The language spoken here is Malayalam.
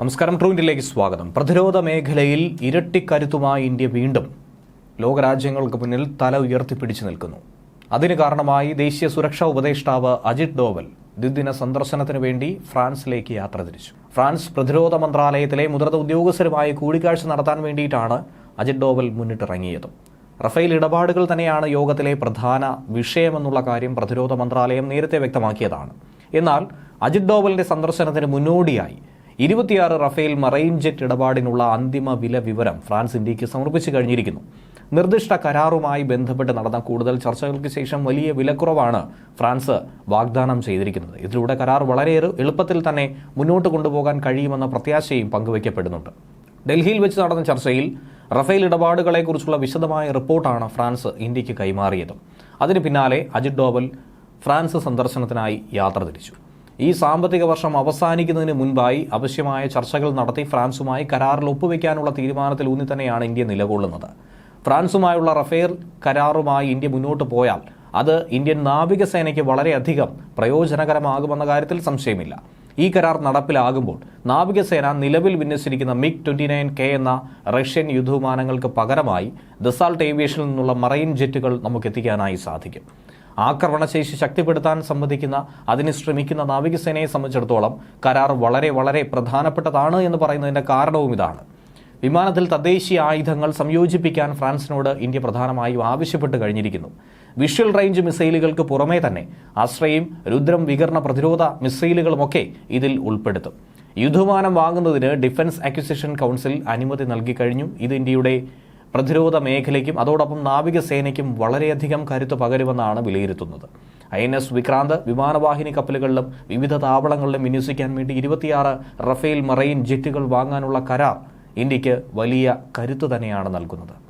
നമസ്കാരം ട്രൂ ഇന്ത്യയിലേക്ക് സ്വാഗതം. പ്രതിരോധ മേഖലയിൽ ഇരട്ടിക്കരുത്തുമായി ഇന്ത്യ വീണ്ടും ലോകരാജ്യങ്ങൾക്ക് മുന്നിൽ തല ഉയർത്തിപ്പിടിച്ചു നിൽക്കുന്നു. അതിന് കാരണമായി ദേശീയ സുരക്ഷാ ഉപദേഷ്ടാവ് അജിത് ഡോവൽ ദ്വിദിന സന്ദർശനത്തിന് വേണ്ടി ഫ്രാൻസിലേക്ക് യാത്ര തിരിച്ചു. ഫ്രാൻസ് പ്രതിരോധ മന്ത്രാലയത്തിലെ മുതിർന്ന ഉദ്യോഗസ്ഥരുമായി കൂടിക്കാഴ്ച നടത്താൻ വേണ്ടിയിട്ടാണ് അജിത് ഡോവൽ മുന്നിട്ടിറങ്ങിയത്. റഫേൽ ഇടപാടുകൾ തന്നെയാണ് യോഗത്തിലെ പ്രധാന വിഷയമെന്നുള്ള കാര്യം പ്രതിരോധ മന്ത്രാലയം നേരത്തെ വ്യക്തമാക്കിയതാണ്. എന്നാൽ അജിത് ഡോവലിന്റെ സന്ദർശനത്തിന് മുന്നോടിയായി ഇരുപത്തിയാറ് റഫേൽ മറൈൻ ജെറ്റ് ഇടപാടിനുള്ള അന്തിമ വില വിവരം ഫ്രാൻസ് ഇന്ത്യയ്ക്ക് സമർപ്പിച്ചു കഴിഞ്ഞിരിക്കുന്നു. നിർദ്ദിഷ്ട കരാറുമായി ബന്ധപ്പെട്ട് നടന്ന കൂടുതൽ ചർച്ചകൾക്ക് ശേഷം വലിയ വിലക്കുറവാണ് ഫ്രാൻസ് വാഗ്ദാനം ചെയ്തിരിക്കുന്നത്. ഇതിലൂടെ കരാർ വളരെയേറെ എളുപ്പത്തിൽ തന്നെ മുന്നോട്ട് കൊണ്ടുപോകാൻ കഴിയുമെന്ന പ്രത്യാശയും പങ്കുവയ്ക്കപ്പെടുന്നുണ്ട്. ഡൽഹിയിൽ വെച്ച് നടന്ന ചർച്ചയിൽ റഫേൽ ഇടപാടുകളെക്കുറിച്ചുള്ള വിശദമായ റിപ്പോർട്ടാണ് ഫ്രാൻസ് ഇന്ത്യയ്ക്ക് കൈമാറിയത്. അതിന് പിന്നാലെ അജിത് ഡോവൽ ഫ്രാൻസ് സന്ദർശനത്തിനായി യാത്ര തിരിച്ചു. ഈ സാമ്പത്തിക വർഷം അവസാനിക്കുന്നതിന് മുൻപായി ആവശ്യമായ ചർച്ചകൾ നടത്തി ഫ്രാൻസുമായി കരാറിൽ ഒപ്പുവെക്കാനുള്ള തീരുമാനത്തിൽ ഊന്നി തന്നെയാണ് ഇന്ത്യ നിലകൊള്ളുന്നത്. ഫ്രാൻസുമായുള്ള റഫേൽ കരാറുമായി ഇന്ത്യ മുന്നോട്ട് പോയാൽ അത് ഇന്ത്യൻ നാവികസേനയ്ക്ക് വളരെയധികം പ്രയോജനകരമാകുമെന്ന കാര്യത്തിൽ സംശയമില്ല. ഈ കരാർ നടപ്പിലാകുമ്പോൾ നാവികസേന നിലവിൽ വിന്യസിച്ചിരിക്കുന്ന മിഗ് ട്വന്റി നയൻ കെ എന്ന റഷ്യൻ യുദ്ധവിമാനങ്ങൾക്ക് പകരമായി ദസാൾട്ട് ഏവിയേഷനിൽ നിന്നുള്ള മറൈൻ ജെറ്റുകൾ നമുക്ക് എത്തിക്കാനായി സാധിക്കും. ആക്രമണശേഷി ശക്തിപ്പെടുത്താൻ സംബന്ധിക്കുന്ന അതിന് ശ്രമിക്കുന്ന നാവികസേനയെ സംബന്ധിച്ചിടത്തോളം കരാർ വളരെ വളരെ പ്രധാനപ്പെട്ടതാണ് എന്ന് പറയുന്നതിന്റെ കാരണവും ഇതാണ്. വിമാനത്തിൽ തദ്ദേശീയ ആയുധങ്ങൾ സംയോജിപ്പിക്കാൻ ഫ്രാൻസിനോട് ഇന്ത്യ പ്രധാനമായും ആവശ്യപ്പെട്ട് കഴിഞ്ഞിരിക്കുന്നു. വിഷ്വൽ റേഞ്ച് മിസൈലുകൾക്ക് പുറമേ തന്നെ ആശ്രയം രുദ്രം വികരണ പ്രതിരോധ മിസൈലുകളുമൊക്കെ ഇതിൽ ഉൾപ്പെടുത്തും. യുദ്ധവിമാനം വാങ്ങുന്നതിന് ഡിഫൻസ് അക്വിസിഷൻ കൗൺസിൽ അനുമതി നൽകിക്കഴിഞ്ഞു ഇത് ഇന്ത്യയുടെ പ്രതിരോധ മേഖലയ്ക്കും അതോടൊപ്പം നാവികസേനയ്ക്കും വളരെയധികം കരുത്ത് പകരുമെന്നാണ് വിലയിരുത്തുന്നത്. ഐ എൻ എസ് വിക്രാന്ത് വിമാനവാഹിനി കപ്പലുകളിലും വിവിധ താവളങ്ങളിലും വിന്യസിക്കാൻ വേണ്ടി ഇരുപത്തിയാറ് റഫേൽ മറൈൻ ജെറ്റുകൾ വാങ്ങാനുള്ള കരാർ ഇന്ത്യയ്ക്ക് വലിയ കരുത്ത് തന്നെയാണ് നൽകുന്നത്.